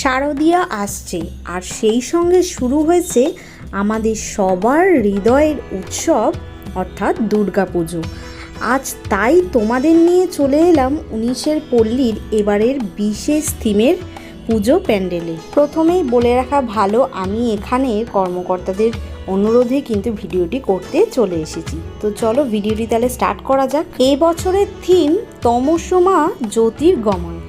শারদিয়া আসছে। আর সেই সঙ্গে শুরু হয়েছে আমাদের সবার হৃদয়ের উৎসব, অর্থাৎ দুর্গাপুজো। আজ তাই তোমাদের নিয়ে চলে এলাম উনিশের পল্লীর এবারের বিশেষ থিমের পুজো প্যান্ডেলে। প্রথমেই বলে রাখা ভালো, আমি এখানে কর্মকর্তাদের অনুরোধে কিন্তু ভিডিওটি করতে চলে এসেছি। তো চলো ভিডিওটি তাহলে স্টার্ট করা যাক। এই বছরের থিম তমসমা জ্যোতির্গময়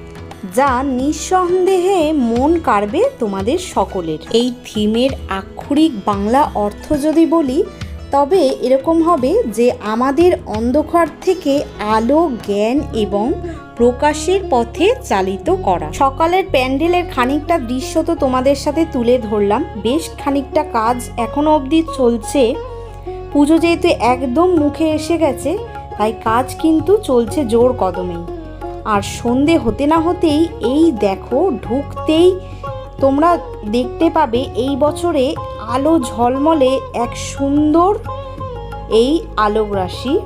যা নিঃসন্দেহে মন কাড়বে তোমাদের সকলের। এই থিমের আক্ষরিক বাংলা অর্থ যদি বলি, তবে এরকম হবে যে আমাদের অন্ধকার থেকে আলো, জ্ঞান এবং প্রকাশের পথে চালিত করা। সকালের প্যান্ডেলের খানিকটা দৃশ্য তো তোমাদের সাথে তুলে ধরলাম। বেশ খানিকটা কাজ এখনও অবধি চলছে। পুজো যেহেতু একদম মুখে এসে গেছে, তাই কাজ কিন্তু চলছে জোর কদমেই। আর সন্ধে হতে না হতেই এই দেখো ঢুকতেই তোমরা দেখতে পাবে এই বছরে আলো ঝলমলে এক সুন্দর এই আলোক রাশি,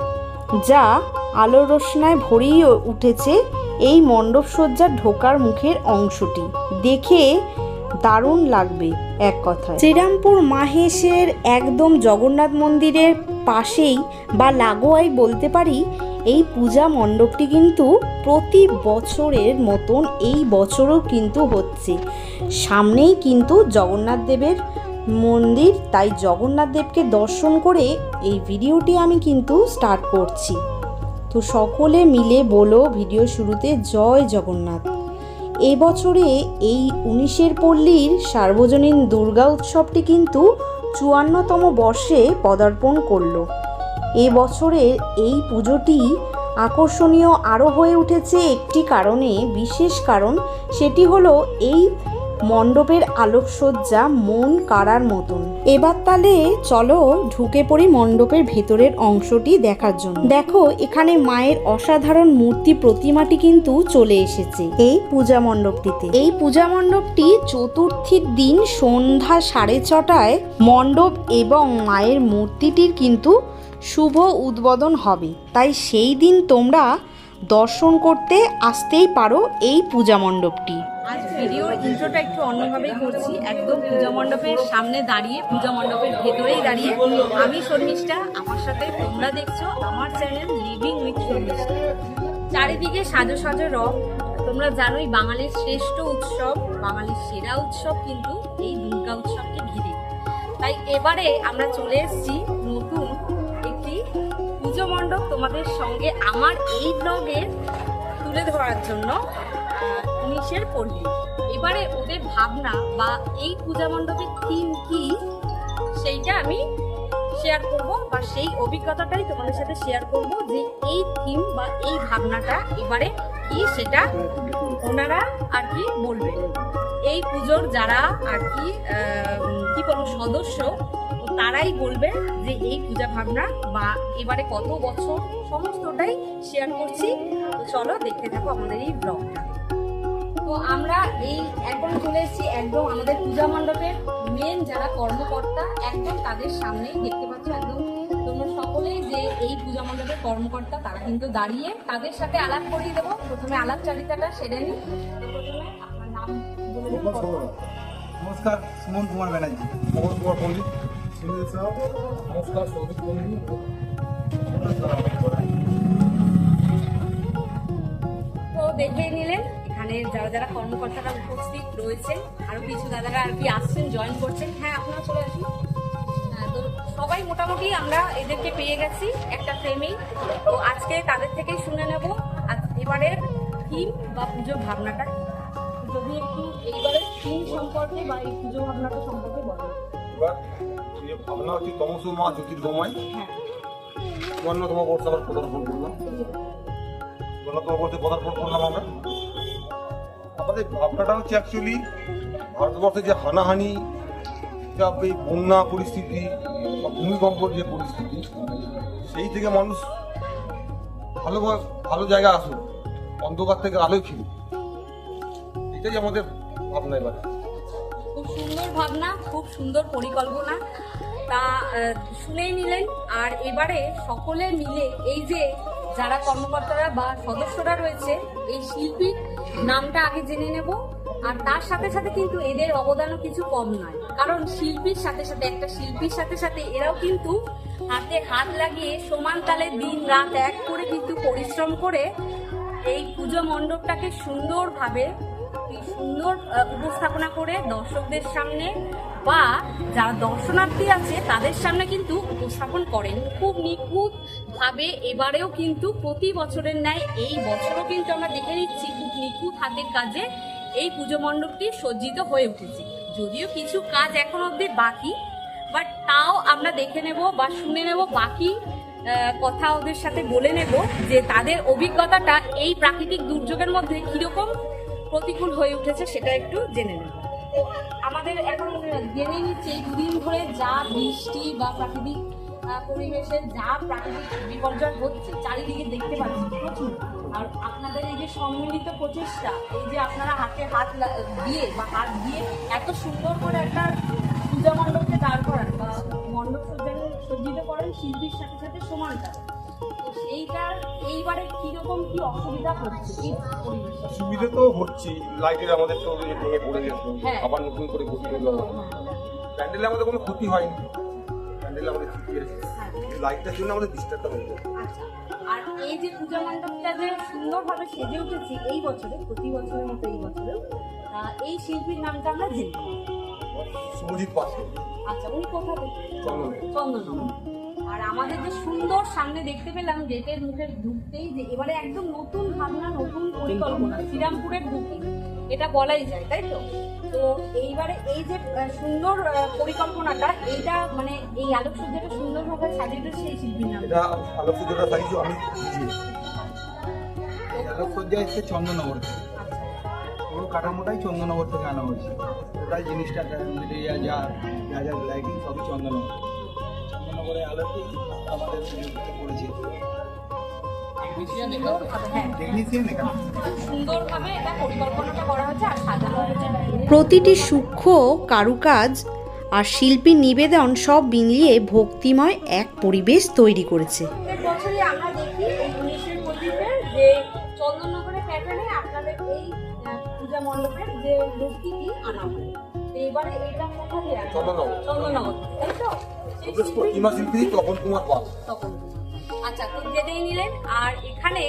যা আলোর রোশনায় ভরিয়ে উঠেছে এই মণ্ডপসজ্জার ঢোকার মুখের অংশটি। দেখে দারুণ লাগবে এক কথায়। শ্রীরামপুর মাহেশের একদম জগন্নাথ মন্দিরের পাশেই বা লাগোয়াই বলতে পারি এই পূজা মণ্ডপটি কিন্তু প্রতি বছরের মতন এই বছরও কিন্তু হচ্ছে। সামনেই কিন্তু জগন্নাথ দেবের মন্দির, তাই জগন্নাথ দেবকে দর্শন করে এই ভিডিওটি আমি কিন্তু স্টার্ট করছি। তো সকলে মিলে বলো ভিডিও শুরুতে, জয় জগন্নাথ। এবছরে এই উনিশের পল্লীর সার্বজনীন দুর্গা উৎসবটি কিন্তু চুয়ান্নতম বর্ষে পদার্পণ করল। এবছরে এই পুজোটি আকর্ষণীয় আরও হয়ে উঠেছে। একটি কারণে, বিশেষ কারণ সেটি হলো এই মণ্ডপের আলোকসজ্জা মন কাড়ার মতন। এবার তাহলে চলো ঢুকে পড়ি মণ্ডপের ভেতরের অংশটি দেখার জন্য। দেখো, এখানে মায়ের অসাধারণ মূর্তি প্রতিমাটি কিন্তু চলে এসেছে এই পূজা মণ্ডপটিতে। এই পূজা মণ্ডপটি চতুর্থীর দিন সন্ধ্যা সাড়ে ছটায় মণ্ডপ এবং মায়ের মূর্তিটির কিন্তু শুভ উদ্বোধন হবে। তাই সেই দিন তোমরা দর্শন করতে আসতেই পারো এই পূজা মণ্ডপটি। আজ ভিডিওর ইন্ট্রোটা একটু অন্যভাবেই করছি। একদম পূজা মণ্ডপের সামনে দাঁড়িয়ে, পূজা মণ্ডপের ভেতরেই দাঁড়িয়ে। আমি শর্মিষ্ঠা, আমার সাথে তোমরা দেখছ আমার চ্যানেল লিভিং উইথ শর্মিষ্ঠা। চারিদিকে সাজো সাজো রং। তোমরা জানোই বাঙালির শ্রেষ্ঠ উৎসব, বাঙালির সেরা উৎসব কিন্তু এই দুর্গা উৎসবকে ঘিরে। তাই এবারে আমরা চলে এসেছি তোমাদের সঙ্গে আমার এই ব্লগে তুলে ধরার জন্য উনিশের পল্লী। এবারে ওদের ভাবনা বা এই পূজা মণ্ডপের থিম কি, সেইটা আমি শেয়ার করব বা সেই অভিজ্ঞতাটাই তোমাদের সাথে শেয়ার করব যে এই থিম বা এই ভাবনাটা এবারে কি সেটা ওনারা আর কি বলবেন। এই পুজোর যারা আর কি কি বলব, সদস্য তারাই বলবে যে এই পূজা ভাবনা বা এবারে কত বছর সমস্তটাই শেয়ার করছি। তো চলো দেখতে থাকো আমাদের এই ব্লগটা তো আমরা এই একদম চলে এসেছি একদম আমাদের পূজা মণ্ডপের মেন যারা কর্মকর্তা একদম তাদের সামনেই দেখতে পাচ্ছ একদম। তোমরা সকলেই যে এই পূজা মণ্ডপের কর্মকর্তা তারা কিন্তু দাঁড়িয়ে তাদের সাথে আলাপ করিয়ে দেবো। প্রথমে আলাপ চারিতাটা সেরে নিই। প্রথমে আপনার নাম নমস্কার সুমন কুমার ব্যানার্জি। সুমন কুমার পণ্ডিত। সাহ নমস্কার সৌভিক পণ্ডিত তো দেখে নিলেন এখানে যারা যারা কর্মকর্তারা উপস্থিত রয়েছেন আরও কিছু দাদারা আর কি আসছেন জয়েন করছেন। হ্যাঁ আপনারা চলে আসুন। হ্যাঁ, তো সবাই মোটামুটি আমরা এদেরকে পেয়ে গেছি একটা ফ্রেমেই তো আজকে তাদের থেকেই শুনে নেব। এবারের থিম বা পুজোর ভাবনাটা। যদি একটু এইবারের থিম সম্পর্কে বা এই পুজো ভাবনাটা সম্পর্কে বলেন। এবার যে ভাবনা হচ্ছে তমস মা জ্যোতির্গময়। হ্যাঁ। চুয়ান্নতম বর্ষ আবার পদার্পণ করলাম। চুয়ান্নতম বর্ষে পদার্পণ করলাম আমরা। আমাদের ভাবনাটা হচ্ছে অ্যাকচুয়ালি ভারতবর্ষে যে হানাহানি যা এই বন্যা পরিস্থিতি বা ভূমিকম্পর যে পরিস্থিতি সেই থেকে মানুষ ভালো ভালো জায়গা আসুক অন্ধকার থেকে আলোয় ফিরুক। এটাই আমাদের ভাবনা এবারে। সুন্দর ভাবনা, খুব সুন্দর পরিকল্পনা। তা শুনেই নিলেন। আর এবারে সকলে মিলে এই যে যারা কর্মকর্তারা বা সদস্যরা রয়েছে, এই শিল্পীর নামটা আগে জেনে নেব। আর তার সাথে সাথে কিন্তু এদের অবদানও কিছু কম নয়। কারণ শিল্পীর সাথে সাথে, একটা শিল্পীর সাথে সাথে এরাও কিন্তু হাতে হাত লাগিয়ে সমান তালে দিন রাত এক করে কিন্তু পরিশ্রম করে এই পুজো মণ্ডপটাকে সুন্দরভাবে কি সুন্দর উপস্থাপনা করে দর্শকদের সামনে বা যারা দর্শনার্থী আছে, তাদের সামনে কিন্তু উপস্থাপন করেন। খুব নিখুঁত ভাবে এবারেও কিন্তু প্রতি বছরের ন্যায় এই বছরও কিন্তু আমরা দেখে নিচ্ছি খুব নিখুঁত হাতের কাজে এই পুজো মণ্ডপটি সজ্জিত হয়ে উঠেছে। যদিও কিছু কাজ এখন অবধি বাকি, বাট তাও আমরা দেখে নেব বা শুনে নেব, বাকি কথা ওদের সাথে বলে নেব যে তাদের অভিজ্ঞতাটা এই প্রাকৃতিক দুর্যোগের মধ্যে কীরকম প্রতিকূল হয়ে উঠেছে সেটা একটু জেনে নেব। আমাদের এখন জেনে নিচ্ছে দুদিন ধরে যা বৃষ্টি বা প্রাকৃতিক আহ, পরিবেশের যা প্রাকৃতিক বিপর্যয় হচ্ছে চারিদিকে দেখতে পাচ্ছি প্রচুর। আর আপনাদের এই যে সম্মিলিত প্রচেষ্টা এই যে আপনারা হাতে হাত দিয়ে বা হাত দিয়ে এত সুন্দর করে একটা পূজা মণ্ডপকে দাঁড় করান বা মণ্ডপ সজ্জিত করেন শিল্পীর সাথে সাথে সমানটা তো এইবারে কীরকম কি অসুবিধা হচ্ছে? এই পরিবেশে সুবিধা তো হচ্ছে। লাইটের আমাদের তো ইয়ে ভেঙে পড়ে গেছে হ্যাঁ। আবার নতুন করে বসে হলো। প্যান্ডেলে আমাদের কোনো ক্ষতি হয়নি। প্যান্ডেলে আমাদের ঠিকই আছে হ্যাঁ। লাইটটার জন্য আমাদের ডিস্টার্বটা হয়ে যায় আচ্ছা। আর এই যে পূজা মণ্ডপটা যে সুন্দরভাবে সেজে উঠেছে এই বছরে প্রতি বছরের মতো এই বছরেও আহ, এই শিল্পীর নামটা আমরা জেনি শুভজিৎ পাশে। আচ্ছা উনি কোথা থেকে? চন্দন। চন্দননগর আর আমাদের যে সুন্দর সামনে দেখতে পেলাম গেটের মুখে ঢুকতেই যে এবারে একদম নতুন ভাবনা নতুন পরিকল্পনা শ্রীরামপুরের বুকিং এটা বলাই যায় তাই তো তো এইবারে এই যে সুন্দর পরিকল্পনাটা এইটা মানে এই আলোকসজ্জাটা সুন্দরভাবে সাজিয়ে সেই শিল্পীর নাম এটা আলোক যেটা সাইজ আমি চন্দননগর থেকে আচ্ছা পুরো কাঠামোটাই চন্দননগর থেকে আনা হয়েছে ওটাই জিনিসটা যা যা যা লাইটিং সবই চন্দননগর আমাদের করেছে। হ্যাঁ। টেকনিশিয়ান এখানে সুন্দরভাবে এটা পরিকল্পনাটা করা হয়েছে আর সাজানো হয়েছে প্রতিটি সূক্ষ্ম কারুকাজ আর শিল্পী নিবেদন সব মিলিয়ে ভক্তিময় এক পরিবেশ তৈরি করেছে। প্রত্যেক আমরা দেখি এই উনিশের পঁচিশে যে চন্দননগরের প্যাটার্নে আপনাদের এই পূজা মণ্ডপের যে মূর্তিটি আনা হয়। এবারে এটা কোথা দিয়ে চন্দননগর। কুমার পাল তখন আচ্ছা নিলেন। আর এখানে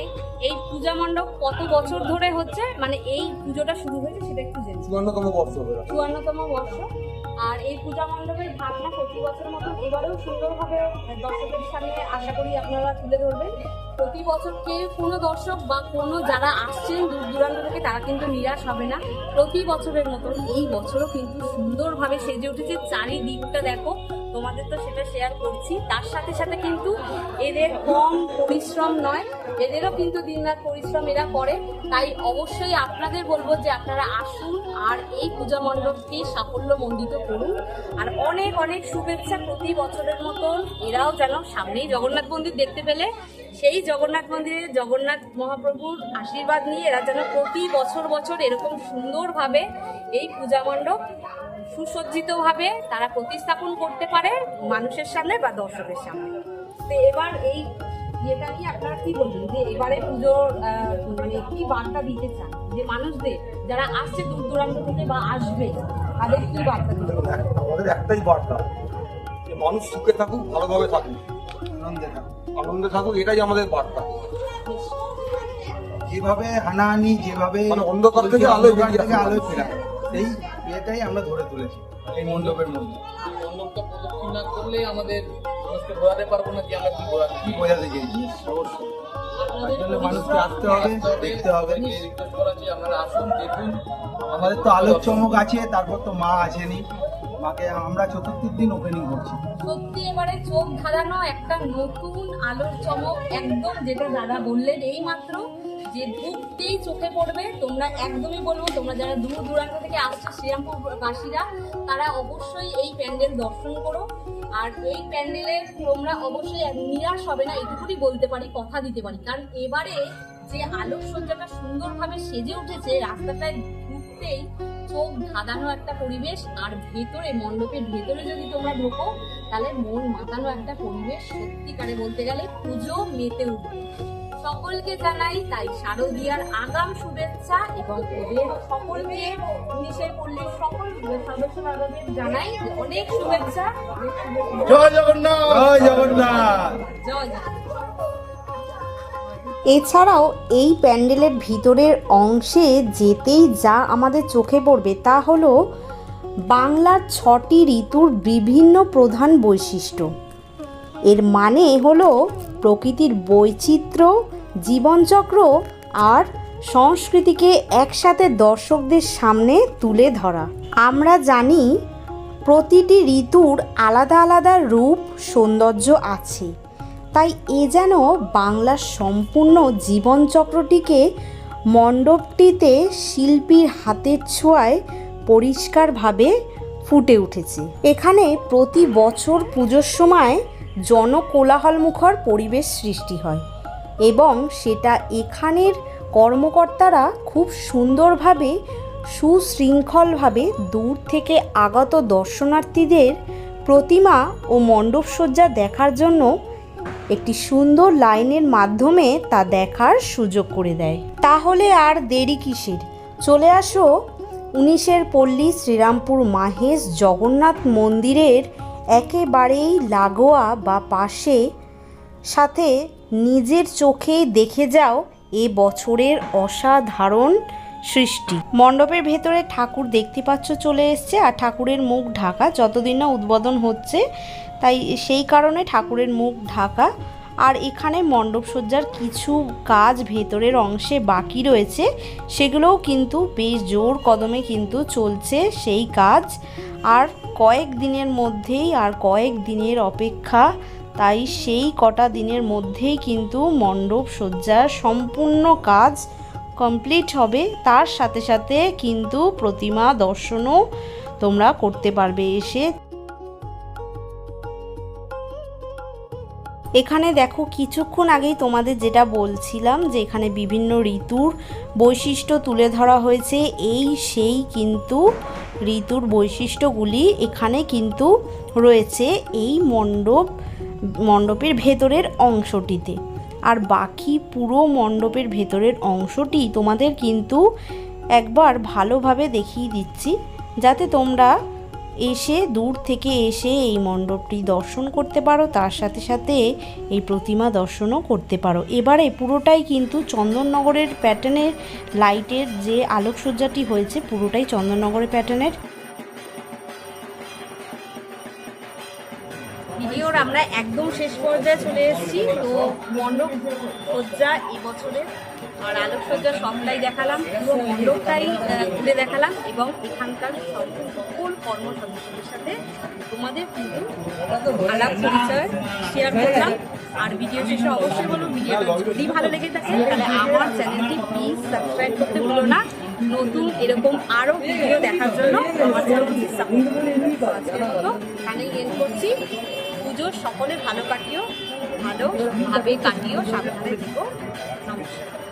এই পূজা মণ্ডপ কত বছর ধরে হচ্ছে? মানে এই পুজোটা শুরু হয়েছে সেটা একটু জেনে চুয়ান্নতম বর্ষ চুয়ান্নতম বর্ষ। আর এই পূজা মণ্ডপের ভাবনা প্রতি বছর মতন এবারেও সুন্দরভাবে দর্শকের সামনে আশা করি আপনারা তুলে ধরবেন। প্রতি বছর কেউ কোনো দর্শক বা কোনো যারা আসছেন দূর দূরান্ত থেকে তারা কিন্তু নিরাশ হবে না। প্রতি বছরের মতন এই বছরও কিন্তু সুন্দরভাবে সেজে উঠেছে। চারিদিকটা দেখো তোমাদের তো সেটা শেয়ার করছি। তার সাথে সাথে কিন্তু এদের কম পরিশ্রম নয়, এদেরও কিন্তু দিনরাত পরিশ্রম এরা করে। তাই অবশ্যই আপনাদের বলব যে আপনারা আসুন আর এই পূজা মণ্ডপকে সাফল্য মণ্ডিত করুন। আর অনেক অনেক শুভেচ্ছা প্রতি বছরের মতন এরাও যেন সামনেই জগন্নাথ মন্দির দেখতে পেলে। সেই জগন্নাথ মন্দিরে জগন্নাথ মহাপ্রভুর আশীর্বাদ নিয়ে এরা যেন প্রতি বছর বছর এরকম সুন্দরভাবে এই পূজা মণ্ডপ সুসজ্জিতভাবে তারা প্রতিস্থাপন করতে পারে মানুষের সামনে বা দর্শকের সামনে। তো এবার এই ইয়েটা নিয়ে আপনারা কি বলবেন? যে এবারে পুজোর আহ, মানে কি বার্তা দিতে চান? যে মানুষদের যারা আসছে দূর দূরান্ত থেকে বা আসবে তাদের কি বার্তা দিতে আমাদের একটাই বার্তা যে মানুষ সুখে থাকুক ভালোভাবে থাকুক। আনন্দে থাকুক। আনন্দে থাকুক এটাই আমাদের বার্তা। যেভাবে হানাহানি যেভাবে মানে অন্ধকার থেকে অন্ধকার থেকে। আলোয় ফেরা সেই ইয়েটাই আমরা ধরে তুলেছি এই মণ্ডপের মধ্যে। মণ্ডপটা প্রদক্ষিণ না করলে আমাদের মানুষকে বোঝাতে পারব না যে আমরা কি বোঝাতে কি বোঝাতে চেয়েছি অবশ্যই। তার জন্য মানুষকে আসতে হবে দেখতে হবে। আপনারা আসুন দেখুন। আমাদের তো আলোর চমক আছে তারপর তো মা আছেনি মাকে আমরা চতুর্থীর দিন ওপেনিং করছি। সত্যি এবারে চোখ ধাঁধানো একটা নতুন আলোর চমক একদম যেটা দাদা বললেন এই মাত্র যে ঢুকতেই চোখে পড়বে, তোমরা একদমই বলব তোমরা যারা দূর দূরান্ত থেকে আসছো শ্রীরামপুর বাসীরা তারা অবশ্যই এই প্যান্ডেল দর্শন করো। আর এই প্যান্ডেলে তোমরা অবশ্যই নিরাশ হবে না, এটুকুনি বলতে পারি, কথা দিতে পারি। কারণ এবারে যে আলোকসজ্জাটা সুন্দরভাবে সেজে উঠেছে, রাস্তাটায় ঢুকতেই চোখ ধাঁধানো একটা পরিবেশ, আর ভেতরে মণ্ডপের ভেতরে যদি তোমরা ঢোকো, তাহলে মন মাতানো একটা পরিবেশ, সত্যিকারে বলতে গেলে পুজো মেতে উঠবে। সকলকে জানাই তাই শারদীয়ার আগাম শুভেচ্ছা এবং ওদের সকলকে উনিশের পল্লীর সকল সদস্য সদস্যদের জানাই অনেক শুভেচ্ছা। জয় জগন্নাথ! জয় জগন্নাথ! জয় জয় এছাড়াও এই প্যান্ডেলের ভিতরের অংশে যেতেই যা আমাদের চোখে পড়বে তা হলো বাংলার ছটি ঋতুর বিভিন্ন প্রধান বৈশিষ্ট্য। এর মানে হলো প্রকৃতির বৈচিত্র্য জীবনচক্র আর সংস্কৃতিকে একসাথে দর্শকদের সামনে তুলে ধরা। আমরা জানি প্রতিটি ঋতুর আলাদা আলাদা রূপ, সৌন্দর্য আছে। তাই এ যেন বাংলার সম্পূর্ণ জীবনচক্রটিকে মণ্ডপটিতে শিল্পীর হাতের ছোঁয়ায় পরিষ্কারভাবে ফুটে উঠেছে। এখানে প্রতি বছর পুজোর সময় জনকোলাহলমুখর পরিবেশ সৃষ্টি হয়। এবং সেটা এখানের কর্মকর্তারা খুব সুন্দরভাবে, সুশৃঙ্খলভাবে দূর থেকে আগত দর্শনার্থীদের প্রতিমা ও মণ্ডপসজ্জা দেখার জন্য একটি সুন্দর লাইনের মাধ্যমে তা দেখার সুযোগ করে দেয়। তাহলে আর দেরি কিসের? চলে আসো উনিশের পল্লী শ্রীরামপুর মাহেশ জগন্নাথ মন্দিরের একেবারেই লাগোয়া বা পাশে সাথে নিজের চোখেই দেখে যাও এ বছরের অসাধারণ সৃষ্টি। মণ্ডপের ভেতরে ঠাকুর দেখতে পাচ্ছ চলে এসছে আর ঠাকুরের মুখ ঢাকা। যতদিন না উদ্বোধন হচ্ছে, তাই সেই কারণে ঠাকুরের মুখ ঢাকা। আর এখানে মণ্ডপ সজ্জার কিছু কাজ ভেতরের অংশে বাকি রয়েছে। সেগুলোও কিন্তু বেশ জোর কদমে কিন্তু চলছে সেই কাজ। আর কয়েক দিনের মধ্যেই আর কয়েক দিনের অপেক্ষা তাই সেই কটা দিনের মধ্যেই কিন্তু মণ্ডপ সজ্জার সম্পূর্ণ কাজ কমপ্লিট হবে। তার সাথে সাথে কিন্তু প্রতিমা দর্শনও তোমরা করতে পারবে এসে। এখানে দেখো, কিছুক্ষণ আগেই তোমাদের যেটা বলছিলাম যে এখানে বিভিন্ন ঋতুর বৈশিষ্ট্য তুলে ধরা হয়েছে। এই সেই কিন্তু ঋতুর বৈশিষ্ট্যগুলি এখানে কিন্তু রয়েছে। এই মণ্ডপ মণ্ডপের ভেতরের অংশটিতে। আর বাকি পুরো মণ্ডপের ভেতরের অংশটি তোমাদের কিন্তু একবার ভালোভাবে দেখিয়ে দিচ্ছি, যাতে তোমরা এসে দূর থেকে এসে এই মণ্ডপটি দর্শন করতে পারো, তার সাথে সাথে এই প্রতিমা দর্শনও করতে পারো। এবারে পুরোটাই কিন্তু চন্দননগরের প্যাটার্নের লাইটের যে আলোকসজ্জাটি হয়েছে, পুরোটাই চন্দননগরের প্যাটার্নের আমরা একদম শেষ পর্যায়ে চলে এসেছি। তো মণ্ডপ সজ্জা এবছরের আর আলোকসজ্জা সবটাই দেখালাম, পুরো মণ্ডপটাই ঘুরে দেখালাম এবং এখানকার সকল কর্মসদস্যদের সাথে তোমাদের কিন্তু আলাপ পরিচয় শেয়ার করলাম। আর ভিডিও শেষে অবশ্যই বলব ভিডিওটা যদি ভালো লেগে থাকে, তাহলে আমার চ্যানেলটি প্লিজ সাবস্ক্রাইব করতে ভুলো না। নতুন এরকম আরও ভিডিও দেখার জন্য আমার চ্যানেলটি সাপোর্ট করতে এন্ড করছি। পুজো সকলে ভালো কাটিও ভালোভাবে কাটিও সাবধানে থেকো। নমস্কার।